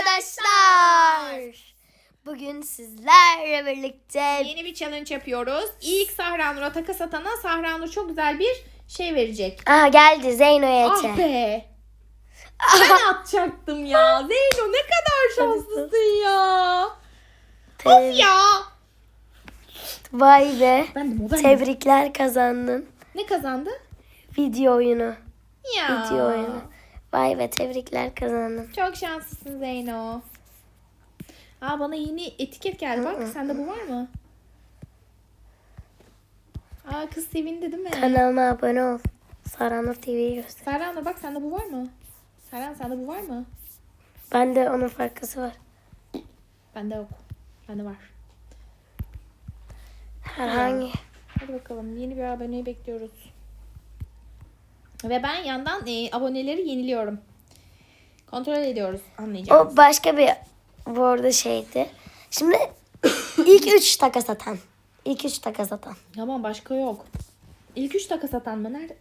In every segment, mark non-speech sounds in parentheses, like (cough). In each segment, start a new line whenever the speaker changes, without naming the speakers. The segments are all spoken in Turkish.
arkadaşlar. Bugün sizlerle birlikte
Yeni bir challenge yapıyoruz. İlk Sahra Nur'a takas atana Sahra Nur çok güzel bir şey verecek.
Aha geldi Zeyno Yete.
Ah be. Ben atacaktım ya. Zeyno ne kadar şanslısın ya. Of ya.
Vay be.
Ben de modern.
Tebrikler kazandın.
Ne kazandı?
Video oyunu.
Ya.
Video oyunu. Vay be tebrikler kazandın.
Çok şanslısın Zeyno. Aa bana yeni etiket geldi bak. Sende bu var mı? Aa kız sevindi değil mi?
Kanalıma abone ol. Saranur TV'yi göster.
Serhan bak sende bu var mı? Serhan sende bu var mı?
Bende onun farkası var.
Bende yok. Bende var.
Herhangi.
Hadi bakalım yeni bir aboneyi bekliyoruz. Ve ben yandan e, aboneleri yeniliyorum. Kontrol ediyoruz anlayacağız.
O başka bir bu arada şeydi. Şimdi (coughs) ilk üç takas atan. İlk üç takas atan.
Tamam başka yok. İlk üç takas atan mı? Nerede?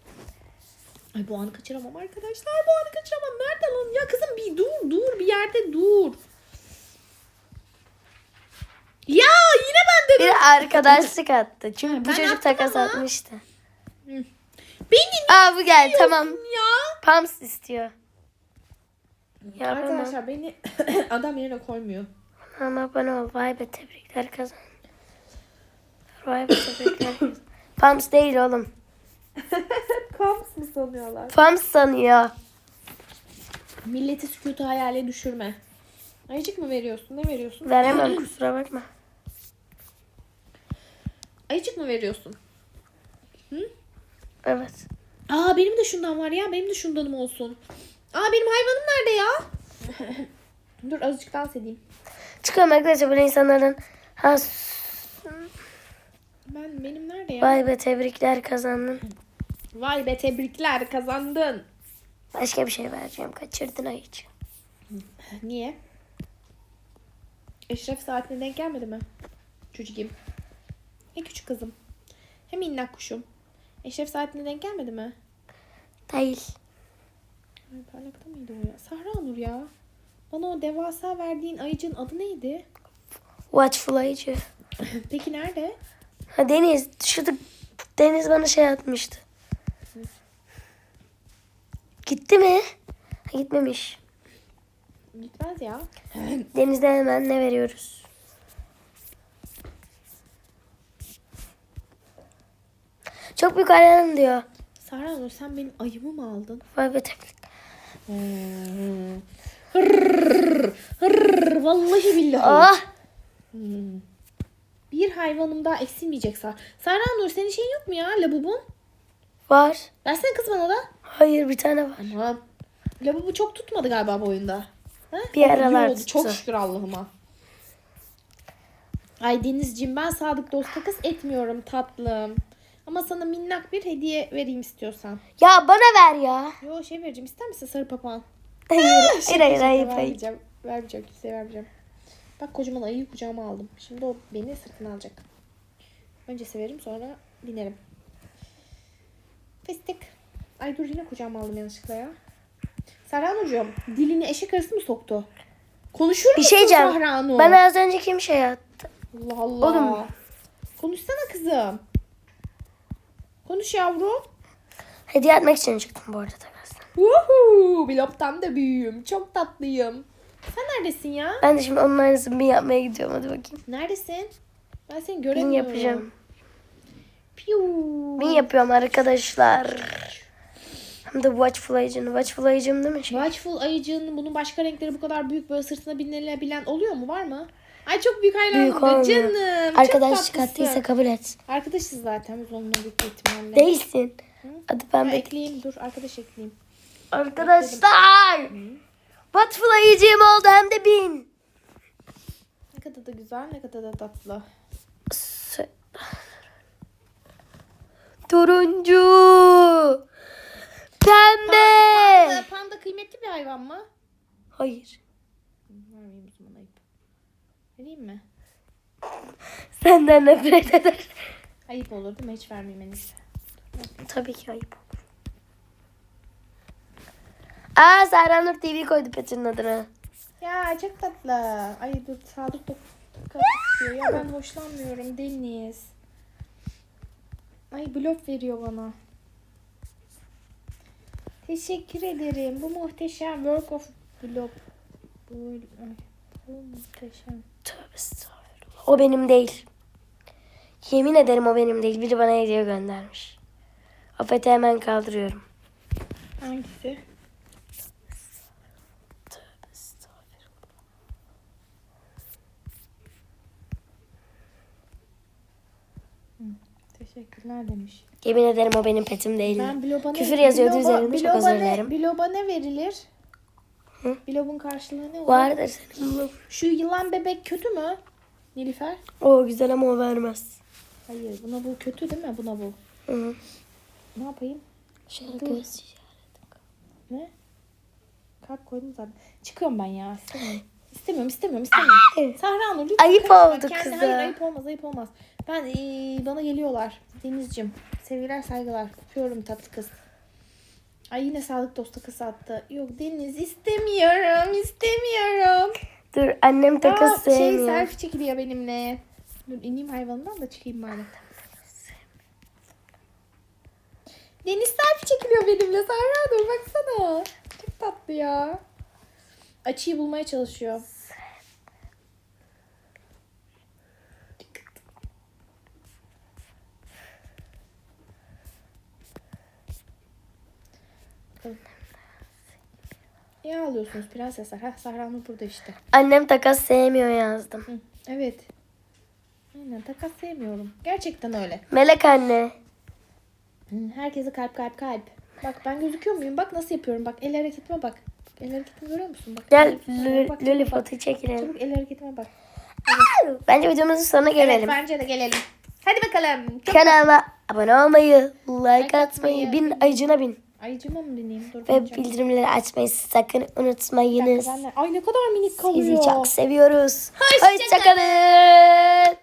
Ay bu anı kaçıramam arkadaşlar. Bu anı kaçıramam. Nerede lan? Ya kızım bir dur dur bir yerde dur. Ya yine bende
Bir arkadaşlık attı. Çünkü bu
Ben
çocuk
attım
takas
ama.
atmıştı.
Beni
Aa bu geldi tamam.
ya.
Pams istiyor. Ya
Arkadaşlar beni (coughs) adam yerine koymuyor.
ama abone ol. Vay be tebrikler kazan. Vay be tebrikler. (coughs) Pams değil oğlum. (laughs)
Kamps mı sanıyorlar?
Pams sanıyor.
Milleti sükutu hayale düşürme. Ayıcık mı veriyorsun? Ne veriyorsun?
Veremem kusura bakma.
Ayıcık mı veriyorsun?
Evet.
Aa benim de şundan var ya. Benim de şundanım olsun. Aa benim hayvanım nerede ya? (laughs) Dur azıcık dans edeyim.
Çıkıyorum arkadaşlar böyle insanların. Ha, s-
Ben benim nerede ya?
vay be tebrikler kazandın.
Vay be tebrikler kazandın.
Başka bir şey vereceğim. Kaçırdın ayıcı.
Niye? Eşref saatine denk gelmedi mi? Çocuğum. Ne küçük kızım. Hem minnak kuşum. Eşref saatine denk gelmedi mi?
Değil.
Ay parlakta mıydı o ya? Sahra Nur ya. Bana o devasa verdiğin ayıcın adı neydi?
Watchful ayıcı. (laughs)
Peki nerede?
Ha Deniz. Şurada Deniz bana şey atmıştı. Gitti mi? Ha, gitmemiş.
Gitmez ya.
Deniz'de hemen ne veriyoruz? Çok büyük hayranım diyor.
Sahra Nur sen benim ayımı mı aldın?
Tebrik.
Hırrrr, hırrrr, vallahi billahi.
Ah!
Hmm. Bir hayvanım daha eksilmeyecek Sar. Sahra Nur senin şeyin yok mu ya labubun?
Var.
Versene kız bana da.
Hayır bir tane var.
Aman. Labubu çok tutmadı galiba bu oyunda. Ha?
Bir aralar
oldu. Çok şükür Allah'ıma. Ay Denizciğim ben sadık dost takas etmiyorum tatlım. Ama sana minnak bir hediye vereyim istiyorsan.
Ya bana ver ya.
Yo şey vereceğim ister misin sarı papağan? (laughs)
Hayır hayır hayır hayır. hayır.
vermeyeceğim. Kimseye vermeyeceğim. Bak kocaman ayıyı kucağıma aldım. Şimdi o beni sırtına alacak. Önce severim sonra binerim. Fıstık. Ay dur yine kucağıma aldım yanlışlıkla ya. Serhan hocam dilini eşek arası mı soktu? Konuşur
Bir
musun
şey diyeceğim. Bana az önce kim şey attı?
Allah Allah.
Oğlum.
Konuşsana kızım. Konuş yavrum.
Hediye atmak için çıktım bu arada takasla.
Woohoo! Bilop'tan da büyüğüm. Çok tatlıyım. Sen neredesin ya?
Ben de şimdi aynısını bir yapmaya gidiyorum. Hadi bakayım.
Neredesin? Ben seni
Bin
göremiyorum.
yapacağım.
Piu.
Bin yapıyorum arkadaşlar. Hem de Watchful ayıcını. Watchful ayıcım değil mi? Şey?
Watchful ayıcığın bunun başka renkleri bu kadar büyük böyle sırtına binilebilen oluyor mu? Var mı? Ay çok büyük hayranım.
Büyük olmuyor.
Canım.
Arkadaş
çok tatlısın.
çıkarttıysa kabul et.
Arkadaşız zaten biz onunla büyük ihtimalle.
Değilsin. Hadi ben
Ha,
de.
ekleyeyim dur arkadaş ekleyeyim.
Arkadaşlar. Ayıcığım oldu hem de bin.
Ne kadar da güzel ne kadar da tatlı.
S- Turuncu. Pembe.
Panda, panda kıymetli bir hayvan mı?
Hayır.
Vermeyeyim o zaman ayıp. Vereyim mi?
Senden nefret eder.
Ayıp olur değil mi? Hiç vermeyeyim en iyisi.
Tabii ki ayıp olur. Aa Serhan Nur TV koydu Petin'in adını.
Ya çok tatlı. Ay dur Sadık da toka istiyor. Ya ben hoşlanmıyorum Deniz. Ay blok veriyor bana. Teşekkür ederim. Bu muhteşem work of blok. Bu, bu muhteşem.
O benim değil. Yemin ederim o benim değil. Biri bana hediye göndermiş. Afeti hemen kaldırıyorum.
Hangisi? Teşekkürler demiş.
Yemin ederim o benim petim değil.
Ben
Küfür yazıyordu üzerinde, çok özür dilerim.
Blob'a ne verilir?
Hı?
Blob'un karşılığı ne olur?
Vardır senin bu.
Şu yılan bebek kötü mü? Nilüfer?
O güzel ama o vermez.
Hayır buna bu kötü değil mi? Buna bu.
Hı.
Ne yapayım?
Şöyle
Dur.
göz
Ne? Kalp koydum zaten. Çıkıyorum ben ya. İstemiyorum. (laughs) İstemiyorum, istemiyorum, istemiyorum.
Evet.
Sahra Nur lütfen
Ayıp oldu kıza.
Hayır ayıp olmaz, ayıp olmaz. Ben ee, bana geliyorlar. Denizciğim. Sevgiler, saygılar. Öpüyorum tatlı kız. Ay yine sağlık dostu kız attı. Yok Deniz istemiyorum, istemiyorum.
Dur annem takas
Aa, şey
sevmiyor.
selfie çekiliyor benimle. Dur ineyim hayvanından da çıkayım bari. Deniz selfie çekiliyor benimle. Sahra dur baksana. Çok tatlı ya. Açıyı bulmaya çalışıyor. Niye ağlıyorsunuz prensesler? Heh, Sahra Nur burada işte.
Annem takas sevmiyor yazdım.
Hı, evet. Aynen takas sevmiyorum. Gerçekten öyle.
Melek anne.
Hı, Herkese kalp kalp kalp. Bak ben gözüküyor muyum? Bak nasıl yapıyorum. Bak el hareketime bak. El hareketimi görüyor musun? Bak.
Gel
bak.
lollipopu çekelim.
Çabuk el hareketime bak.
Bence videomuzun sonuna
Evet
gelelim.
bence de gelelim. Hadi bakalım. Çok
Kanalıma abone olmayı, like atmayı. bin ayıcına bin.
Ayıcıma mı bineyim? Dur
Ve
bineceğim.
bildirimleri açmayı sakın unutmayınız.
Ay ne kadar minik kalıyor.
Sizi çok seviyoruz.
Hoşça
Hoşçakalın.